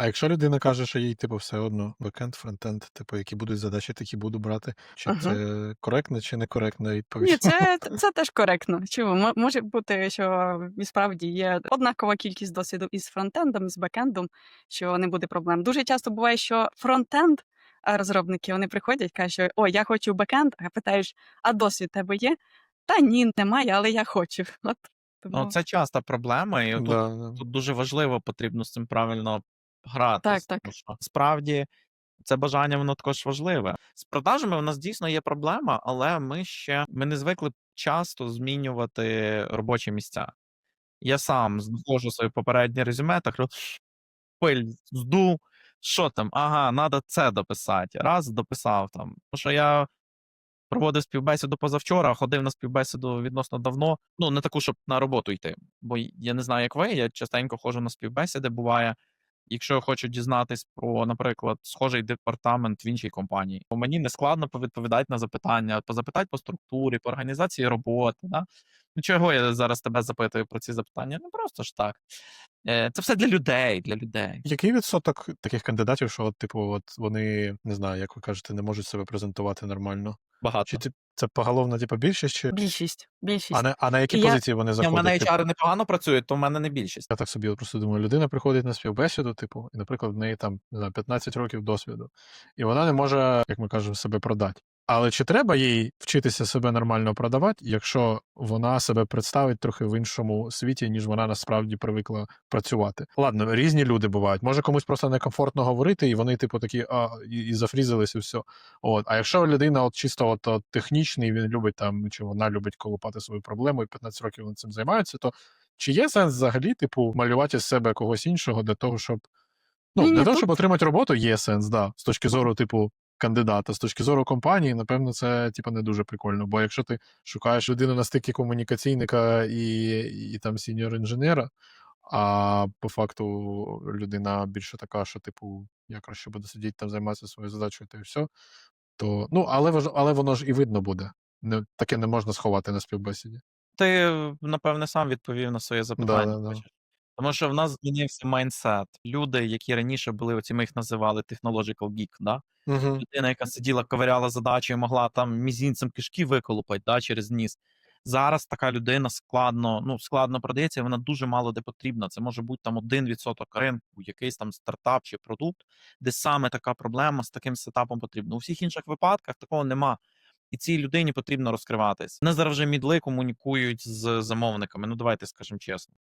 А якщо людина каже, що їй, типу, все одно бекенд, фронтенд, типу, які будуть задачі, такі буду брати. Чи Ага. це коректна чи некоректна відповідь? Ні, це, це теж коректно. Чому? Може бути, що і справді є однакова кількість досвіду із фронтендом, і з бекендом, що не буде проблем. Дуже часто буває, що фронтенд а, розробники вони приходять, кажуть, що о, я хочу бекенд, а питаєш, а досвід у тебе є? Та ні, немає, але я хочу. От, Ну, це часта проблема, і тут, Да, да. тут дуже важливо потрібно з цим правильно грати. Так, так. Тому що справді це бажання воно також важливе. З продажами у нас дійсно є проблема, але ми ще ми не звикли часто змінювати робочі місця. Я сам знаходжу своє попереднє резюме, так пиль зду, що там? Ага, треба це дописати. Раз дописав там. Тому що я проводив співбесіду позавчора, ходив на співбесіду відносно давно. Ну, не таку, щоб на роботу йти. Бо я не знаю, як ви, я частенько ходжу на співбесіди, буває. Якщо я хочу дізнатись про, наприклад, схожий департамент в іншій компанії, то мені не складно повідповідати на запитання, позапитати по структурі, по організації роботи. Да? Ну, чого я зараз тебе запитую про ці запитання? Ну просто ж так. Е, Це все для людей, для людей. Який відсоток таких кандидатів, що, от, типу, от вони, не знаю, як ви кажете, не можуть себе презентувати нормально? Багато. Чи це, це поголовна, типу, більшість, чи Більшість. Більшість. а, на, а на які І я- позиції вони Ні, в заходять? мене Типу, HR непогано працюють, то в мене не більшість. Я так собі от просто думаю, людина приходить на співбесіду, типу, і, наприклад, в неї там не знаю, 15 років досвіду, і вона не може, як ми кажемо, себе продати. Але чи треба їй вчитися себе нормально продавати, якщо вона себе представить трохи в іншому світі, ніж вона насправді привикла працювати? Ладно, різні люди бувають. Може комусь просто некомфортно говорити, і вони, типу, такі а, і, і зафрізились, і все. От. А якщо людина от чисто от, от технічний, він любить там, чи вона любить колупати свою проблему, і 15 років вони цим займаються, то чи є сенс взагалі, типу, малювати з себе когось іншого для того, щоб. Ну, для того, щоб отримати роботу, є сенс, да. З точки зору, типу, кандидата. З точки зору компанії, напевно, це типу, не дуже прикольно. Бо якщо ти шукаєш людину на стикі комунікаційника і, і там сіньор інженера, а по факту людина більше така, що, типу, я краще буду сидіти там, займатися своєю задачею, та і все. То, ну, але, але воно ж і видно буде. Не, таке не можна сховати на співбесіді. Ти, напевне, сам відповів на своє запитання. Да-да-да. бачиш. Тому що в нас змінився майндсет. Люди, які раніше були, оці ми їх називали technological geek, да? Угу. людина, яка сиділа, ковиряла задачу і могла там мізінцем кишки виколупати да, через ніс. Зараз така людина складно, ну, складно продається, вона дуже мало де потрібна. Це може бути там 1% ринку, якийсь там стартап чи продукт, де саме така проблема з таким сетапом потрібна. У всіх інших випадках такого нема. І цій людині потрібно розкриватись. Вони зараз вже мідли комунікують з замовниками. Ну давайте скажемо чесно.